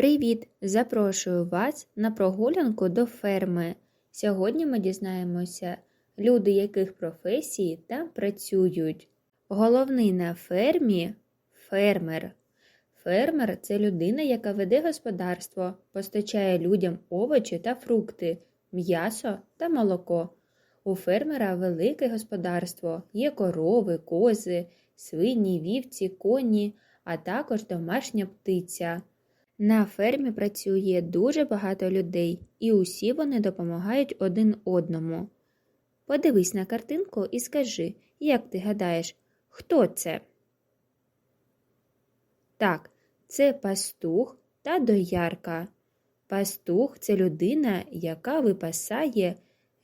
Привіт! Запрошую вас на прогулянку до ферми. Сьогодні ми дізнаємося, люди яких професій там працюють. Головний на фермі фермер. Фермер це людина, яка веде господарство, постачає людям овочі та фрукти, м'ясо та молоко. У фермера велике господарство, є корови, кози, свині, вівці, коні, а також домашня птиця. На фермі працює дуже багато людей, і усі вони допомагають один одному. Подивись на картинку і скажи, як ти гадаєш, хто це? Так, це пастух та доярка. Пастух це людина, яка випасає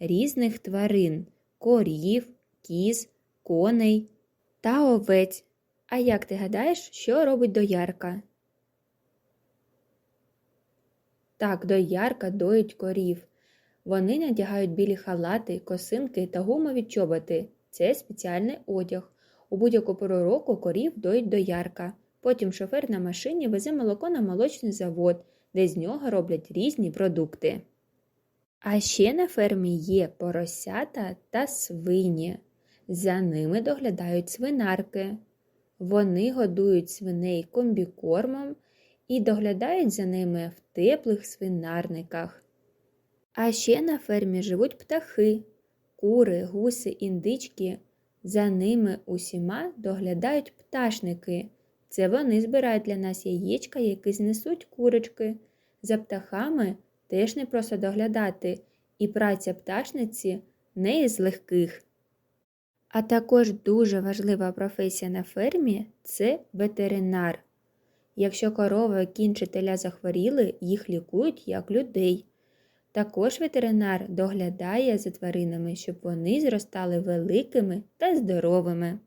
різних тварин корів, кіз, коней та овець. А як ти гадаєш, що робить доярка? Так, доярка доїть корів. Вони надягають білі халати, косинки та гумові чоботи. Це спеціальний одяг. У будь-яку пору року корів доїть доярка. Потім шофер на машині везе молоко на молочний завод, де з нього роблять різні продукти. А ще на фермі є поросята та свині. За ними доглядають свинарки. Вони годують свиней комбікормом і доглядають за ними в теплих свинарниках. А ще на фермі живуть птахи, кури, гуси, індички. За ними усіма доглядають пташники. Це вони збирають для нас яєчка, які знесуть курочки. За птахами теж не просто доглядати, і праця пташниці не із легких. А також дуже важлива професія на фермі це ветеринар. Якщо корова, кінь чи теля захворіли, їх лікують як людей. Також ветеринар доглядає за тваринами, щоб вони зростали великими та здоровими.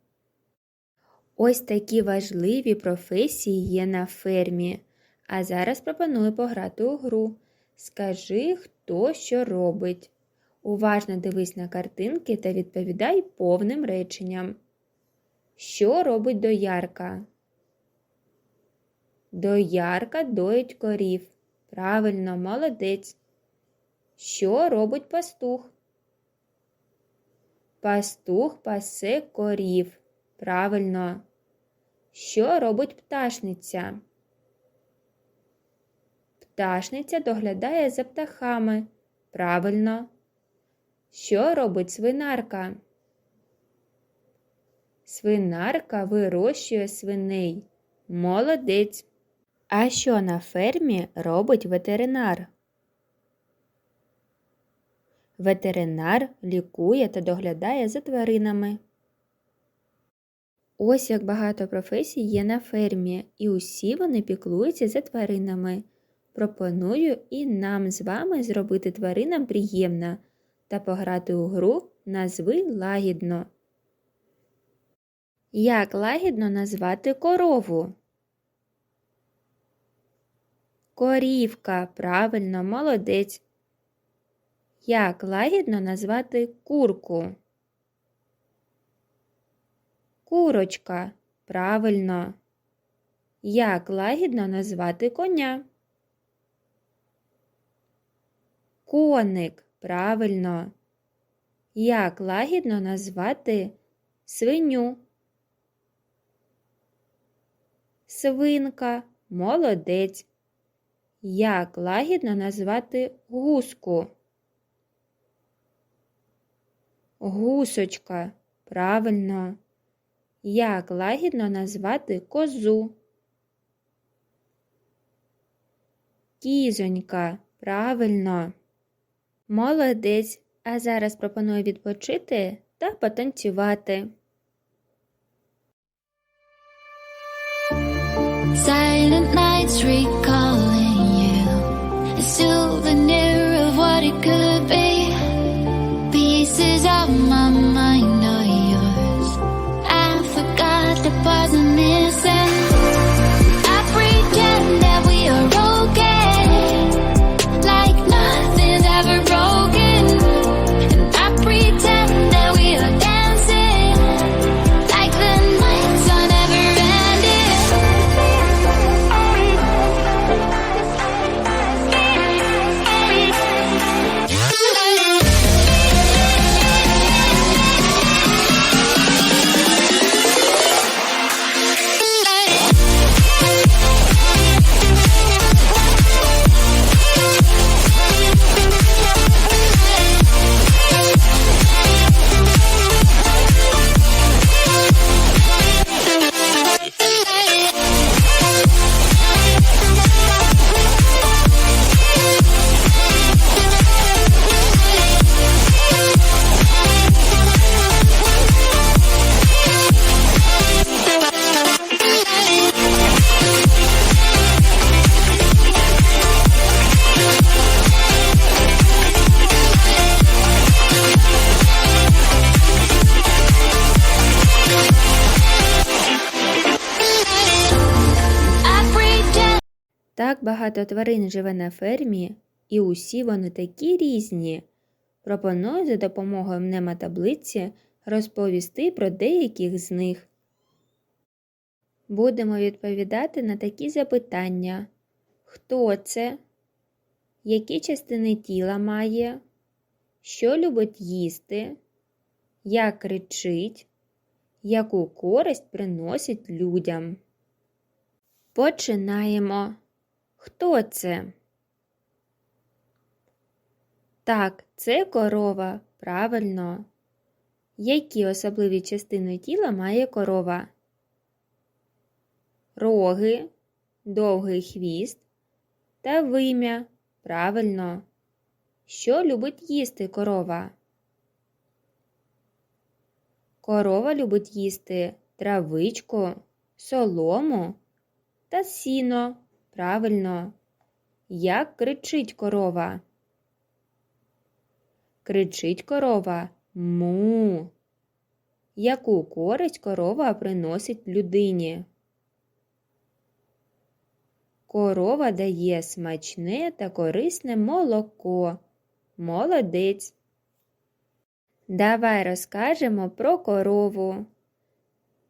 Ось такі важливі професії є на фермі. А зараз пропоную пограти у гру. Скажи, хто що робить. Уважно дивись на картинки та відповідай повним реченням. Що робить доярка? Доярка доїть корів. Правильно, молодець. Що робить пастух? Пастух пасе корів. Правильно. Що робить пташниця? Пташниця доглядає за птахами. Правильно. Що робить свинарка? Свинарка вирощує свиней. Молодець. А що на фермі робить ветеринар? Ветеринар лікує та доглядає за тваринами. Ось як багато професій є на фермі, і усі вони піклуються за тваринами. Пропоную і нам з вами зробити тваринам приємно та пограти у гру назви лагідно. Як лагідно назвати корову? Корівка, правильно, молодець. Як лагідно назвати курку? Курочка, правильно. Як лагідно назвати коня? Коник, правильно. Як лагідно назвати свиню? Свинка, молодець. Як лагідно назвати гуску? Гусочка, правильно. Як лагідно назвати козу? Кізонька, правильно. Молодець. А зараз пропоную відпочити та потанцювати. Silent nights recalling you, soothing багато тварин живе на фермі, і усі вони такі різні. Пропоную за допомогою мнемотаблиці розповісти про деяких з них. Будемо відповідати на такі запитання: Хто це? Які частини тіла має? Що любить їсти? Як кричить? Яку користь приносить людям? Починаємо. Хто це? Так, це корова. Правильно. Які особливі частини тіла має корова? Роги, довгий хвіст та вим'я. Правильно. Що любить їсти корова? Корова любить їсти травичку, солому та сіно. Правильно. Як кричить корова? Кричить корова му. Яку користь корова приносить людині? Корова дає смачне та корисне молоко. Молодець. Давай розкажемо про корову.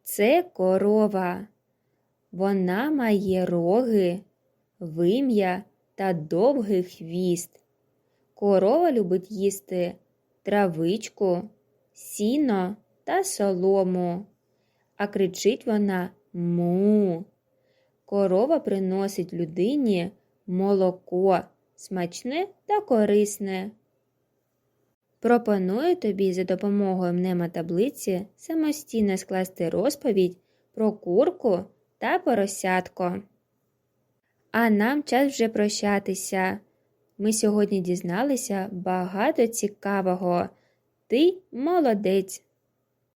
Це корова. Вона має роги, вим'я та довгий хвіст. Корова любить їсти травичку, сіно та солому, а кричить вона му. Корова приносить людині молоко, смачне та корисне. Пропоную тобі за допомогою мнемотаблиці самостійно скласти розповідь про курку та поросятко. А нам час вже прощатися. Ми сьогодні дізналися багато цікавого. Ти молодець!